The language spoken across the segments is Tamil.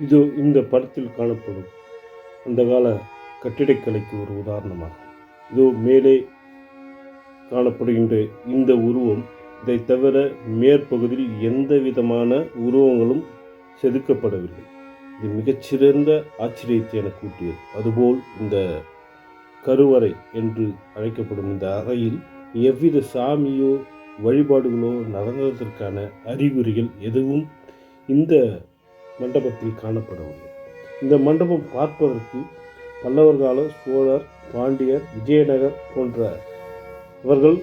இது இந்த படத்தில் காணப்படும். அந்த கால கட்டிடக்கலைக்கு ஒரு உதாரணமாகும். இதோ மேலே காணப்படுகின்ற இந்த உருவம் இதை தவிர மேற்பகுதியில் எந்த விதமான உருவங்களும் செதுக்கப்படவில்லை. இது மிகச்சிறந்த ஆச்சரியத்தை எனக்கு கூட்டியது. அதுபோல் இந்த கருவறை என்று அழைக்கப்படும் இந்த அறையில் எவ்வித சாமியோ வழிபாடுகளோ நடந்ததற்கான அறிகுறிகள் எதுவும் இந்த மண்டபத்தில் காணப்படவில்லை. இந்த மண்டபம் பார்ப்பதற்கு பல்லவர் கால சோழர் பாண்டியர் விஜயநகர் போன்ற அவர்கள்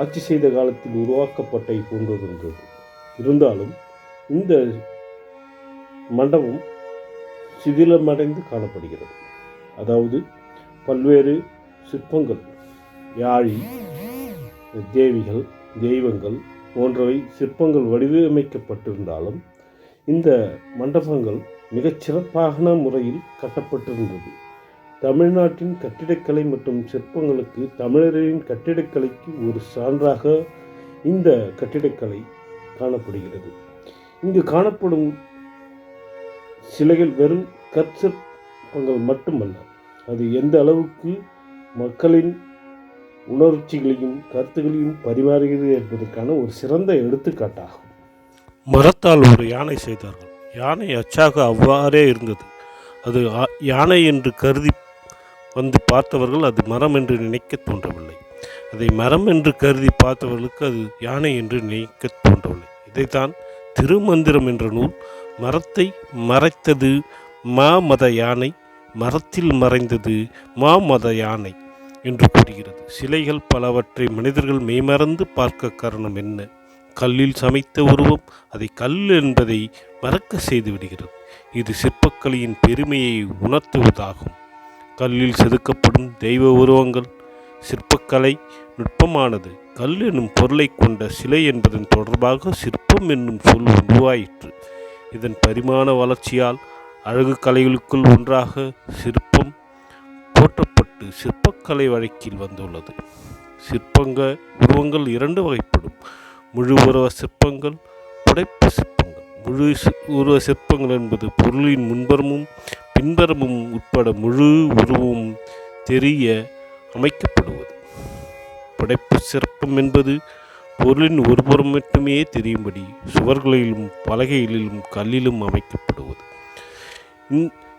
ஆட்சி செய்த காலத்தில் உருவாக்கப்பட்ட போன்றதென்றது இருந்தாலும் இந்த மண்டபம் சிதிலமடைந்து காணப்படுகிறது. அதாவது பல்வேறு சிற்பங்கள் யாழி தேவிகள் தெய்வங்கள் போன்றவை சிற்பங்கள் வடிவமைக்கப்பட்டிருந்தாலும் இந்த மண்டபங்கள் மிகச் சிறப்பான முறையில் கட்டப்பட்டிருந்தது. தமிழ்நாட்டின் கட்டிடக்கலை மற்றும் சிற்பங்களுக்கு தமிழரின் கட்டிடக்கலைக்கு ஒரு சான்றாக இந்த கட்டிடக்கலை காணப்படுகிறது. இங்கு காணப்படும் சிலைகள் வெறும் கற்சிற்பங்கள் மட்டுமல்ல அது எந்த அளவுக்கு மக்களின் உணர்ச்சிகளையும் கருத்துகளையும் பரிமாறுகிறது என்பதற்கான ஒரு சிறந்த எடுத்துக்காட்டாகும். மரத்தால் ஒரு யானை செய்தார்கள். யானை அச்சாக அவ்வாறே இருந்தது. அது யானை என்று கருதி வந்து பார்த்தவர்கள் அது மரம் என்று நினைக்க தோன்றவில்லை. அதை மரம் என்று கருதி பார்த்தவர்களுக்கு அது யானை என்று நினைக்க தோன்றவில்லை. இதைத்தான் திருமந்திரம் என்ற நூல் மரத்தை மறைத்தது மா மத யானை மரத்தில் மறைந்தது மா மத யானை என்று கூறுகிறது. சிலைகள் பலவற்றை மனிதர்கள் மெய்மறந்து பார்க்க காரணம் என்ன? கல்லில் சமைத்த உருவம் அதை கல் என்பதை மறக்க செய்து விடுகிறது. இது சிற்பக்கலையின் பெருமையை உணர்த்துவதாகும். கல்லில் செதுக்கப்படும் தெய்வ உருவங்கள் சிற்பக்கலை நுட்பமானது கல் என்னும் பொருளை கொண்ட சிலை என்பதன் தொடர்பாக சிற்பம் என்னும் சொல் உருவாயிற்று. இதன் பரிமாண வளர்ச்சியால் அழகு கலைகளுக்குள் ஒன்றாக சிற்பம் போற்றப்பட்டு சிற்பக்கலை வழக்கில் வந்துள்ளது. சிற்பங்க உருவங்கள் இரண்டு வகைப்படும். முழு உருவ சிற்பங்கள் புடைப்பு சிற்பங்கள். முழு உருவ சிற்பங்கள் என்பது பொருளின் முன்புறமும் பின்புறமும் உட்பட முழு உருவமும் தெரிய அமைக்கப்படுவது. புடைப்பு சிற்பம் என்பது பொருளின் ஒருபுறம் மட்டுமே தெரியும்படி சுவர்களிலும் பலகைகளிலும் கல்லிலும் அமைக்கப்படுவது.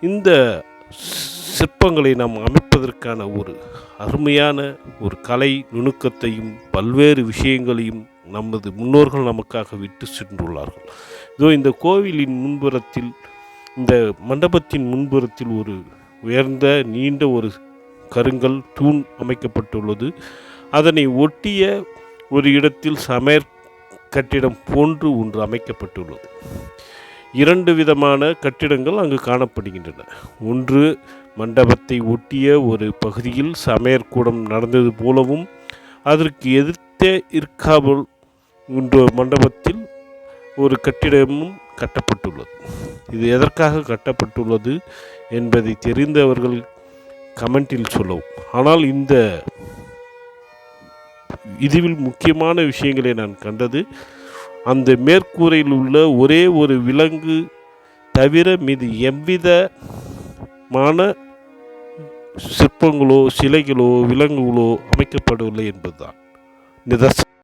இந்த சிற்பங்களை நாம் அமைப்பதற்கான ஒரு அருமையான ஒரு கலை நுணுக்கத்தையும் பல்வேறு விஷயங்களையும் நமது முன்னோர்கள் நமக்காக விட்டு சென்றுள்ளார்கள். இதோ இந்த கோவிலின் முன்புறத்தில் இந்த மண்டபத்தின் முன்புறத்தில் ஒரு உயர்ந்த நீண்ட ஒரு கருங்கல் தூண் அமைக்கப்பட்டுள்ளது. அதனை ஒட்டிய ஒரு இடத்தில் சமையற் கட்டிடம் போன்று ஒன்று அமைக்கப்பட்டுள்ளது. இரண்டு விதமான கட்டிடங்கள் அங்கு காணப்படுகின்றன. ஒன்று மண்டபத்தை ஒட்டிய ஒரு பகுதியில் சமையற்கூடம் நடந்தது போலவும் அதற்கு எதிர்த்தே இருக்காமல் இன்று மண்டபத்தில் ஒரு கட்டிடமும் கட்டப்பட்டுள்ளது. இது எதற்காக கட்டப்பட்டுள்ளது என்பதை தெரிந்தவர்கள் கமெண்டில் சொல்லவும். ஆனால் இந்த இதுவில் முக்கியமான விஷயங்களை நான் கண்டது அந்த மேற்கூரையில் உள்ள ஒரே ஒரு விலங்கு தவிர மீது எவ்விதமான சிற்பங்களோ சிலைகளோ விலங்குகளோ அமைக்கப்படவில்லை என்பதுதான். நிதர்சனம்.